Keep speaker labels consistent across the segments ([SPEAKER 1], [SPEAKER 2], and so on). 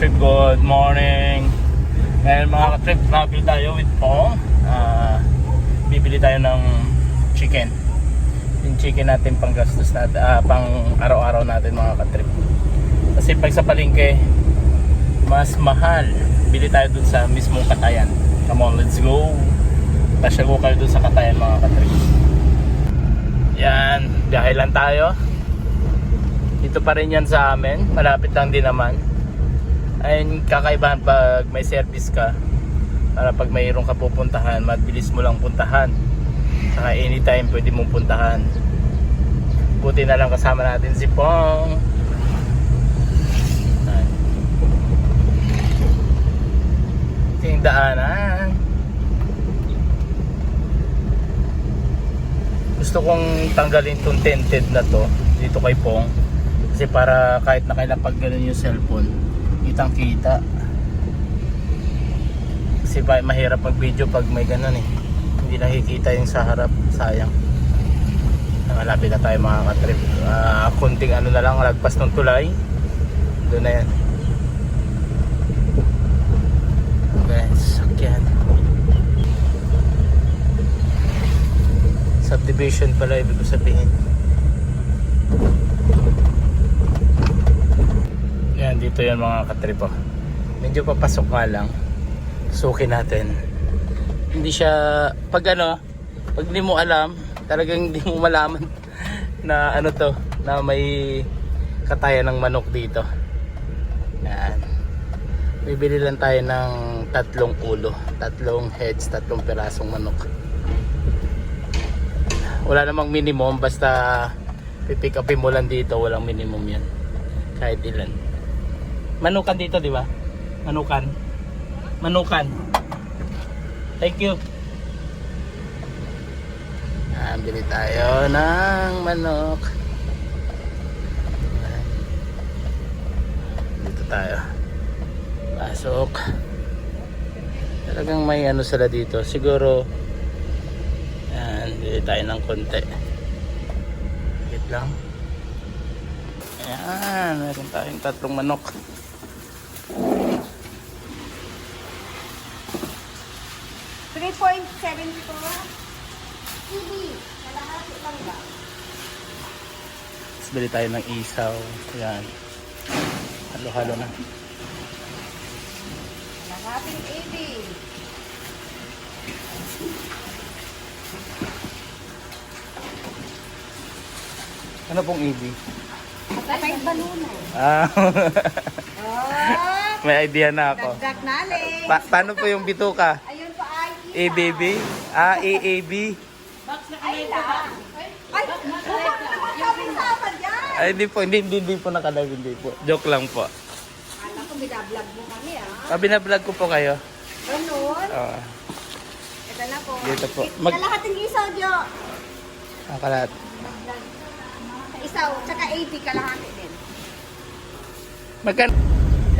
[SPEAKER 1] ka-trip, good morning. Ngayon mga ka-trip, nabili tayo with Pong. Ah, bibili tayo ng chicken. Yung chicken natin pang gastos natin, ah, pang araw-araw natin mga ka-trip. Kasi pag sa palengke, mas mahal. Bili tayo dun sa mismong katayan. Come on, let's go. Pasyago kayo dun sa katayan mga ka-trip. Yan, biyahe tayo. Dito pa rin yan sa amin. Malapit lang din naman. Ayun, kakaibahan pag may service ka. Para pag mayroon ka pupuntahan, mabilis mo lang puntahan. Saka anytime pwede mong puntahan. Buti na lang kasama natin si Pong. Ito yung daanan. Gusto kong tanggalin tong tinted na to dito kay Pong. Kasi para kahit na kailan pag ganun yung cellphone, kitang kita. Kasi pa, mahirap mag video pag may ganun eh. Hindi nakikita yung sa harap, sayang. Malapit na tayo mga katrip. Ah, kunting ano na lang, lagpas ng tulay. Doon na yan. Okay, sakyan. Subdivision pala ibig ko sabihin. Dito yan mga katripo. Medyo papasok nga lang. Sukin natin. Hindi siya, pag ano, pag di mo alam, talagang hindi mo malaman na ano to, na may katayan ng manok dito. Yan. Bibili lang tayo ng tatlong ulo, tatlong heads, tatlong pirasong manok. Wala namang minimum, basta pipick upin mo lang dito, walang minimum yan. Kahit ilan. Manukan dito, di ba? Manukan. Manukan. Thank you. Ah, bili tayo ng manok. Dito tayo. Pasok. Talagang may ano sila dito. Siguro, yan, bili tayo ng konti. Wait lang. Ayan, meron tayong tatlong manok.
[SPEAKER 2] 3.74. Hindi. Kalahati lang ba?
[SPEAKER 1] Tapos bili tayo ng isaw. Ayan. Halo-halo na.
[SPEAKER 2] Kalahating 80.
[SPEAKER 1] Ano pong EB?
[SPEAKER 2] Patay baluna.
[SPEAKER 1] Ah,
[SPEAKER 2] Oh,
[SPEAKER 1] may idea na ako.
[SPEAKER 2] dagdag naling.
[SPEAKER 1] Pa- paano po yung bituka?
[SPEAKER 2] Ay.
[SPEAKER 1] ABB? Ah, AAB?
[SPEAKER 2] Ay. Ay, dyan.
[SPEAKER 1] Ay, hindi po. Hindi, hindi, hindi po nakalive. Hindi po. Joke lang po.
[SPEAKER 2] Alam ko, binablog mo kami ah.
[SPEAKER 1] Ah, binablog ko po kayo.
[SPEAKER 2] Ganun.
[SPEAKER 1] Ah,
[SPEAKER 2] Ito na po.
[SPEAKER 1] Dito po. Mag-
[SPEAKER 2] Kalahating isaw, Jo.
[SPEAKER 1] ah, kalat.
[SPEAKER 2] Isaw, tsaka 80 kalahati din.
[SPEAKER 1] Magkan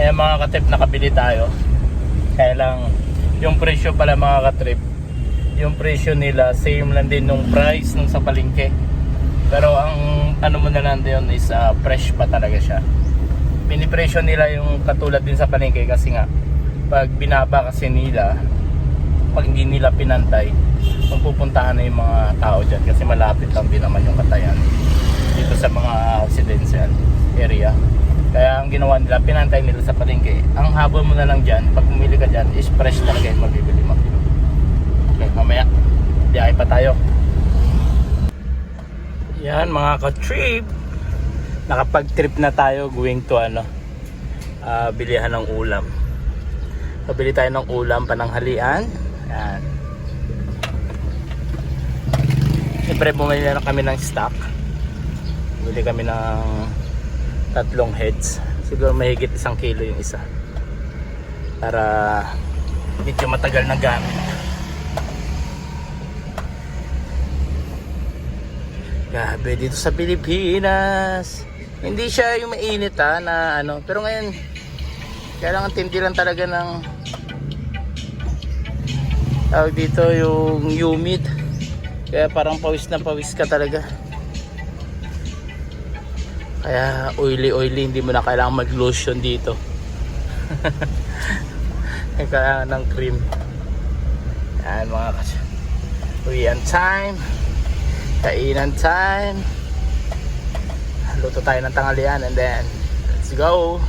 [SPEAKER 1] Eh mga katrip, nakabili tayo. Kaya lang, yung presyo pala mga katrip, yung presyo nila, same lang din nung price nung sa palengke. Pero ang ano mo na lang din is ah, fresh pa talaga siya. Pinipresyo nila yung katulad din sa palengke kasi nga, pag binaba kasi nila, pag hindi nila pinantay, magpupuntahan na yung mga tao dyan kasi malapit lang din naman yung katayan dito sa mga residential area. Kaya ang ginawa nila, pinantay nila sa palengke. Ang habol mo na lang dyan, pag bumili ka dyan, is fresh talaga yung mabibili mo. Okay, mamaya, biyahe pa tayo. Yan mga ka-trip. Nakapag-trip na tayo going to ano, ah, bilihan ng ulam. Pabili tayo ng ulam, pananghalian. Yan. Siyempre bumili na kami ng stock. Bili kami ng tatlong heads. Siguro mahigit isang kilo yung isa. Para medyo matagal na gamit. Grabe dito sa Pilipinas. Hindi siya yung mainit ha na ano. Pero ngayon, kailangan tindi lang talaga ng tawag dito yung humid. Kaya parang pawis na pawis ka talaga. Kaya oily oily hindi mo na kailangan mag lotion dito. Kailangan ng cream. Yan mga kas. Uwian time. Kainan time. Luto tayo ng tanghalian and then let's go.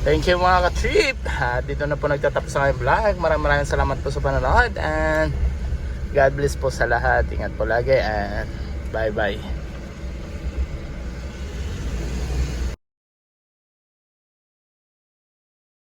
[SPEAKER 1] Thank you mga ka-trip. At dito na po nagtatapos ang vlog. Maraming maraming salamat po sa panonood and God bless po sa lahat. Ingat po lagi and bye bye.